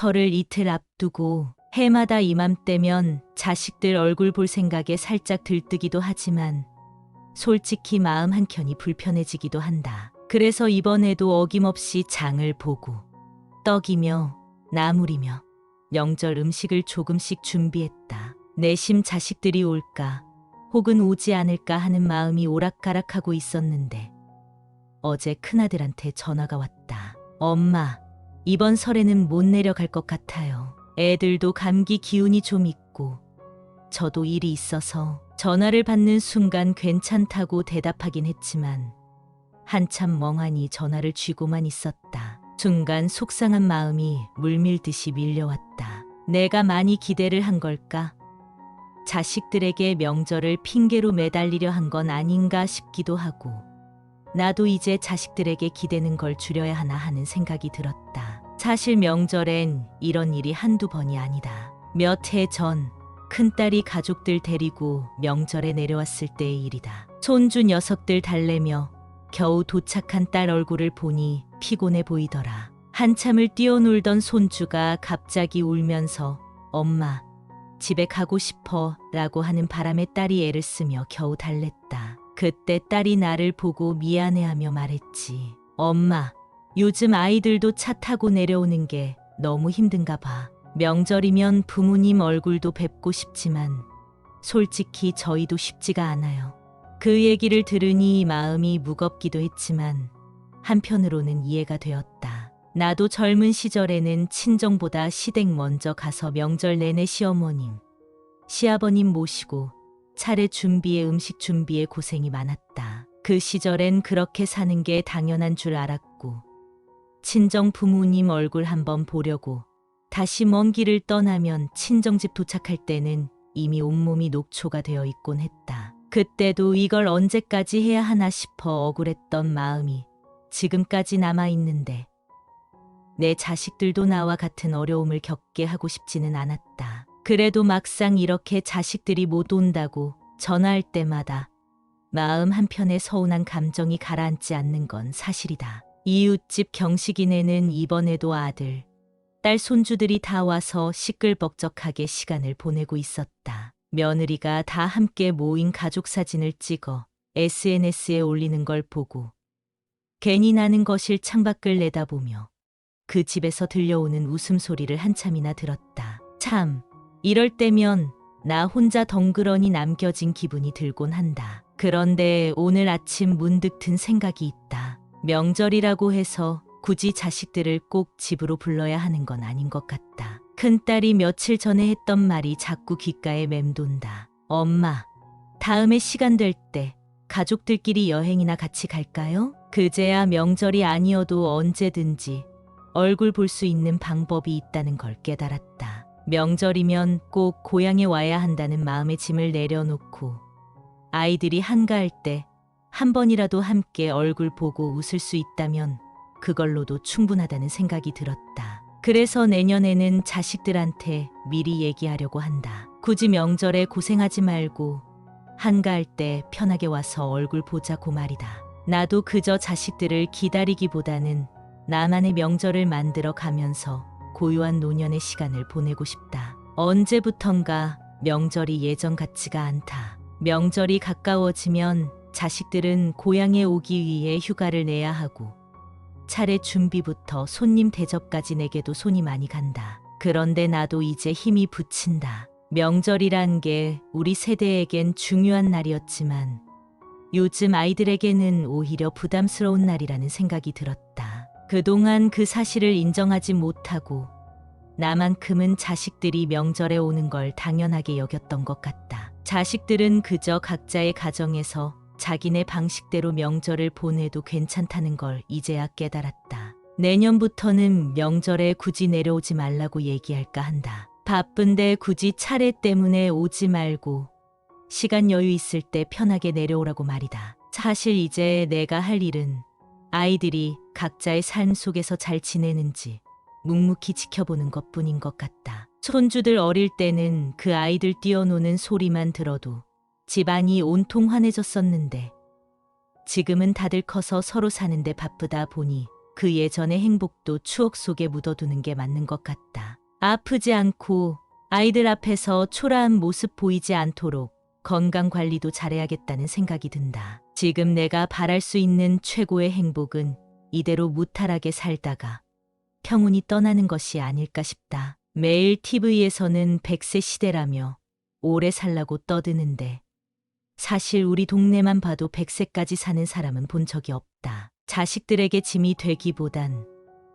설을 이틀 앞두고 해마다 이맘때면 자식들 얼굴 볼 생각에 살짝 들뜨기도 하지만 솔직히 마음 한켠이 불편해지기도 한다. 그래서 이번에도 어김없이 장을 보고 떡이며 나물이며 명절 음식을 조금씩 준비했다. 내심 자식들이 올까 혹은 오지 않을까 하는 마음이 오락가락하고 있었는데 어제 큰아들한테 전화가 왔다. 엄마, 이번 설에는 못 내려갈 것 같아요. 애들도 감기 기운이 좀 있고 저도 일이 있어서 전화를 받는 순간 괜찮다고 대답하긴 했지만 한참 멍하니 전화를 쥐고만 있었다. 순간 속상한 마음이 물밀듯이 밀려왔다. 내가 많이 기대를 한 걸까? 자식들에게 명절을 핑계로 매달리려 한 건 아닌가 싶기도 하고 나도 이제 자식들에게 기대는 걸 줄여야 하나 하는 생각이 들었다. 사실 명절엔 이런 일이 한두 번이 아니다. 몇 해 전 큰딸이 가족들 데리고 명절에 내려왔을 때의 일이다. 손주 녀석들 달래며 겨우 도착한 딸 얼굴을 보니 피곤해 보이더라. 한참을 뛰어놀던 손주가 갑자기 울면서 엄마, 집에 가고 싶어 라고 하는 바람에 딸이 애를 쓰며 겨우 달랬다. 그때 딸이 나를 보고 미안해하며 말했지. 엄마, 요즘 아이들도 차 타고 내려오는 게 너무 힘든가 봐. 명절이면 부모님 얼굴도 뵙고 싶지만 솔직히 저희도 쉽지가 않아요. 그 얘기를 들으니 마음이 무겁기도 했지만 한편으로는 이해가 되었다. 나도 젊은 시절에는 친정보다 시댁 먼저 가서 명절 내내 시어머님, 시아버님 모시고 차례 준비에 음식 준비에 고생이 많았다. 그 시절엔 그렇게 사는 게 당연한 줄 알았고 친정 부모님 얼굴 한번 보려고 다시 먼 길을 떠나면 친정집 도착할 때는 이미 온몸이 녹초가 되어 있곤 했다. 그때도 이걸 언제까지 해야 하나 싶어 억울했던 마음이 지금까지 남아 있는데 내 자식들도 나와 같은 어려움을 겪게 하고 싶지는 않았다. 그래도 막상 이렇게 자식들이 못 온다고 전화할 때마다 마음 한편에 서운한 감정이 가라앉지 않는 건 사실이다. 이웃집 경식이네는 이번에도 아들, 딸 손주들이 다 와서 시끌벅적하게 시간을 보내고 있었다. 며느리가 다 함께 모인 가족 사진을 찍어 SNS에 올리는 걸 보고 괜히 나는 거실 창밖을 내다보며 그 집에서 들려오는 웃음소리를 한참이나 들었다. 참, 이럴 때면 나 혼자 덩그러니 남겨진 기분이 들곤 한다. 그런데 오늘 아침 문득 든 생각이 있다. 명절이라고 해서 굳이 자식들을 꼭 집으로 불러야 하는 건 아닌 것 같다. 큰딸이 며칠 전에 했던 말이 자꾸 귓가에 맴돈다. 엄마, 다음에 시간 될 때 가족들끼리 여행이나 같이 갈까요? 그제야 명절이 아니어도 언제든지 얼굴 볼 수 있는 방법이 있다는 걸 깨달았다. 명절이면 꼭 고향에 와야 한다는 마음의 짐을 내려놓고 아이들이 한가할 때 한 번이라도 함께 얼굴 보고 웃을 수 있다면 그걸로도 충분하다는 생각이 들었다. 그래서 내년에는 자식들한테 미리 얘기하려고 한다. 굳이 명절에 고생하지 말고 한가할 때 편하게 와서 얼굴 보자고 말이다. 나도 그저 자식들을 기다리기보다는 나만의 명절을 만들어 가면서 고요한 노년의 시간을 보내고 싶다. 언제부턴가 명절이 예전 같지가 않다. 명절이 가까워지면 자식들은 고향에 오기 위해 휴가를 내야 하고 차례 준비부터 손님 대접까지 내게도 손이 많이 간다. 그런데 나도 이제 힘이 붙인다. 명절이란 게 우리 세대에겐 중요한 날이었지만 요즘 아이들에게는 오히려 부담스러운 날이라는 생각이 들었다. 그동안 그 사실을 인정하지 못하고 나만큼은 자식들이 명절에 오는 걸 당연하게 여겼던 것 같다. 자식들은 그저 각자의 가정에서 자기네 방식대로 명절을 보내도 괜찮다는 걸 이제야 깨달았다. 내년부터는 명절에 굳이 내려오지 말라고 얘기할까 한다. 바쁜데 굳이 차례 때문에 오지 말고 시간 여유 있을 때 편하게 내려오라고 말이다. 사실 이제 내가 할 일은 아이들이 각자의 삶 속에서 잘 지내는지 묵묵히 지켜보는 것 뿐인 것 같다. 손주들 어릴 때는 그 아이들 뛰어노는 소리만 들어도 집안이 온통 환해졌었는데 지금은 다들 커서 서로 사는데 바쁘다 보니 그 예전의 행복도 추억 속에 묻어두는 게 맞는 것 같다. 아프지 않고 아이들 앞에서 초라한 모습 보이지 않도록 건강 관리도 잘해야겠다는 생각이 든다. 지금 내가 바랄 수 있는 최고의 행복은 이대로 무탈하게 살다가 평온히 떠나는 것이 아닐까 싶다. 매일 TV에서는 100세 시대라며 오래 살라고 떠드는데 사실 우리 동네만 봐도 100세까지 사는 사람은 본 적이 없다. 자식들에게 짐이 되기보단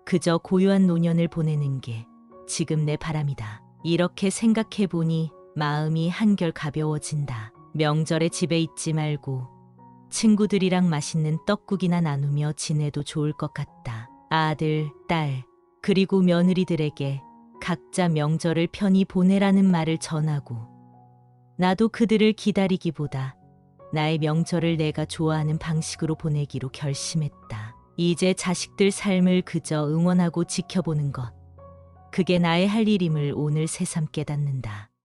그저 고요한 노년을 보내는 게 지금 내 바람이다. 이렇게 생각해 보니 마음이 한결 가벼워진다. 명절에 집에 있지 말고 친구들이랑 맛있는 떡국이나 나누며 지내도 좋을 것 같다. 아들, 딸, 그리고 며느리들에게 각자 명절을 편히 보내라는 말을 전하고 나도 그들을 기다리기보다 나의 명절을 내가 좋아하는 방식으로 보내기로 결심했다. 이제 자식들 삶을 그저 응원하고 지켜보는 것. 그게 나의 할 일임을 오늘 새삼 깨닫는다.